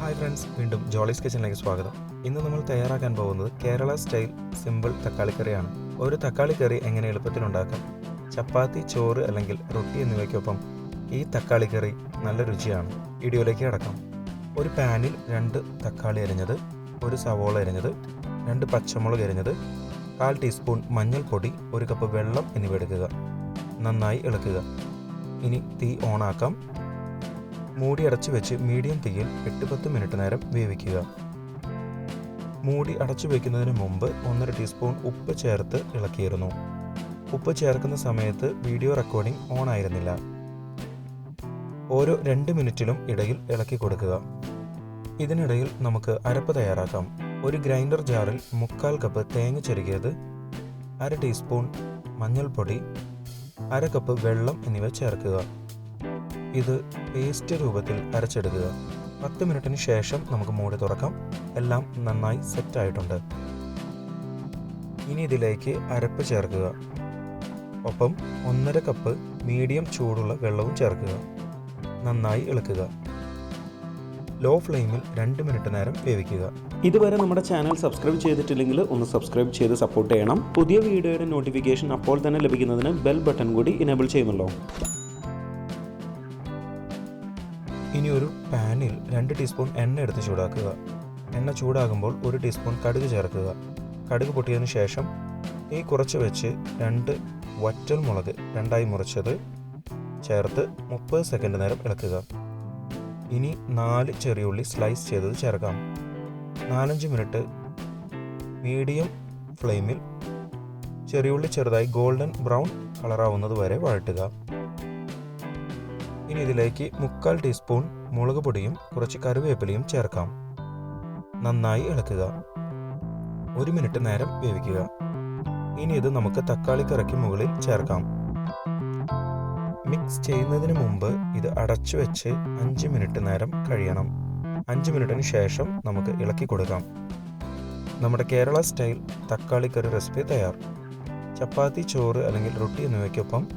Hi friends വീണ്ടും ജോളീസ് കിച്ചണിലേക്ക് സ്വാഗതം. ഇന്ന് നമ്മൾ തയ്യാറാക്കാൻ പോകുന്നത് കേരള സ്റ്റൈൽ സിമ്പിൾ തക്കാളി കറിയാണ്. ഒരു തക്കാളി കറി എങ്ങനെ എളുപ്പത്തിൽ ഉണ്ടാക്കാം? ചപ്പാത്തി ചോറ് അല്ലെങ്കിൽ റൊട്ടി എന്നിവയ്ക്കൊപ്പം ഈ തക്കാളി കറി നല്ല രുചിയാണ്. ഇടിയോലേക്ക് കിടക്കാം. ഒരു പാനിൽ രണ്ട് തക്കാളി അരിഞ്ഞത് ഒരു സവോള അരിഞ്ഞത് രണ്ട് പച്ചമുളക് അരിഞ്ഞത് കാൽ ടീസ്പൂൺ മഞ്ഞൾപ്പൊടി ഒരു കപ്പ് വെള്ളം എന്നിവ എടുക്കുക. നന്നായി ഇളക്കുക. ഇനി തീ ഓണാക്കാം. മൂടി അടച്ചു വെച്ച് മീഡിയം തീയിൽ എട്ട് പത്ത് മിനിറ്റ് നേരം വേവിക്കുക. മൂടി അടച്ചു വെക്കുന്നതിന് മുമ്പ് ഒന്നര ടീസ്പൂൺ ഉപ്പ് ചേർത്ത് ഇളക്കിയിരുന്നു. ഉപ്പ് ചേർക്കുന്ന സമയത്ത് വീഡിയോ റെക്കോർഡിംഗ് ഓൺ ആയിരുന്നില്ല ഓരോ രണ്ട് മിനിറ്റിലും ഇടയിൽ ഇളക്കി കൊടുക്കുക. ഇതിനിടയിൽ നമുക്ക് അരപ്പ് തയ്യാറാക്കാം. ഒരു ഗ്രൈൻഡർ ജാറിൽ മുക്കാൽ കപ്പ് തേങ്ങ ചെരുകിയത് അര ടീസ്പൂൺ മഞ്ഞൾപ്പൊടി അര കപ്പ് വെള്ളം എന്നിവ ചേർക്കുക. ഇത് പേസ്റ്റ് രൂപത്തിൽ അരച്ചെടുക്കുക. പത്ത് മിനിറ്റിന് ശേഷം നമുക്ക് മൂടി തുറക്കാം. എല്ലാം നന്നായി സെറ്റ് ആയിട്ടുണ്ട് ഇനി ഇതിലേക്ക് അരപ്പ് ചേർക്കുക. ഒപ്പം ഒന്നര കപ്പ് മീഡിയം ചൂടുള്ള വെള്ളവും ചേർക്കുക. നന്നായി ഇളക്കുക. ലോ ഫ്ലെയിമിൽ രണ്ട് മിനിറ്റ് നേരം വേവിക്കുക. ഇതുവരെ നമ്മുടെ ചാനൽ സബ്സ്ക്രൈബ് ചെയ്തിട്ടില്ലെങ്കിൽ ഒന്ന് സബ്സ്ക്രൈബ് ചെയ്ത് സപ്പോർട്ട് ചെയ്യണം. പുതിയ വീഡിയോയുടെ നോട്ടിഫിക്കേഷൻ അപ്പോൾ തന്നെ ലഭിക്കുന്നതിന് ബെൽ ബട്ടൺ കൂടി ഇനേബിൾ ചെയ്യുമല്ലോ. ഇനി ഒരു പാനിൽ രണ്ട് ടീസ്പൂൺ എണ്ണ എടുത്ത് ചൂടാക്കുക. എണ്ണ ചൂടാകുമ്പോൾ ഒരു ടീസ്പൂൺ കടുക് ചേർക്കുക. കടുക് പൊട്ടിയതിനു ശേഷം ഈ കുറച്ച് വെച്ച് രണ്ട് വറ്റൽ മുളക് രണ്ടായി മുറിച്ചത് ചേർത്ത് മുപ്പത് സെക്കൻഡ് നേരം ഇളക്കുക. ഇനി നാല് ചെറിയ ഉള്ളി സ്ലൈസ് ചെയ്തത് ചേർക്കാം. നാലഞ്ച് മിനിറ്റ് മീഡിയം ഫ്ലെയിമിൽ ചെറിയ ഉള്ളി ചെറുതായി ഗോൾഡൻ ബ്രൗൺ കളറാവുന്നത് വരെ വഴട്ടുക ഇനി ഇതിലേക്ക് മുക്കാൽ ടീസ്പൂൺ മുളക് പൊടിയും കുറച്ച് കറിവേപ്പിലയും ചേർക്കാം. നന്നായി ഇളക്കുക. ഒരു മിനിറ്റ് നേരം വേവിക്കുക. ഇനി ഇത് നമുക്ക് തക്കാളി കറിക്ക് മുകളിൽ ചേർക്കാം. മിക്സ് ചെയ്യുന്നതിന് മുമ്പ് ഇത് അടച്ചു വെച്ച് അഞ്ച് മിനിറ്റ് നേരം കഴിയണം. അഞ്ച് മിനിറ്റിന് ശേഷം നമുക്ക് ഇളക്കി കൊടുക്കാം. നമ്മുടെ കേരള സ്റ്റൈൽ തക്കാളി കറി റെസിപ്പി തയ്യാർ. ചപ്പാത്തി ചോറ് അല്ലെങ്കിൽ റൊട്ടി എന്നിവയ്ക്കൊപ്പം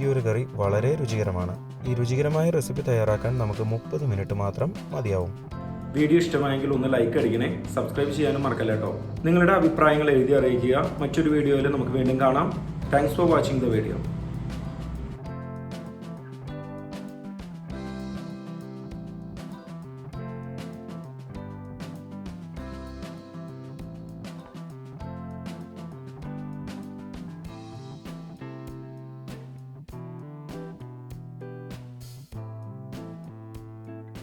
ഈ ഒരു കറി വളരെ രുചികരമാണ്. ഈ രുചികരമായ റെസിപ്പി തയ്യാറാക്കാൻ നമുക്ക് മുപ്പത് മിനിറ്റ് മാത്രം മതിയാവും. വീഡിയോ ഇഷ്ടമായെങ്കിൽ ഒന്ന് ലൈക്ക് അടിക്കണേ. സബ്സ്ക്രൈബ് ചെയ്യാനും മറക്കല്ല കേട്ടോ നിങ്ങളുടെ അഭിപ്രായങ്ങൾ എഴുതി അറിയിക്കുക. മറ്റൊരു വീഡിയോയിൽ നമുക്ക് വീണ്ടും കാണാം. Thanks for watching the video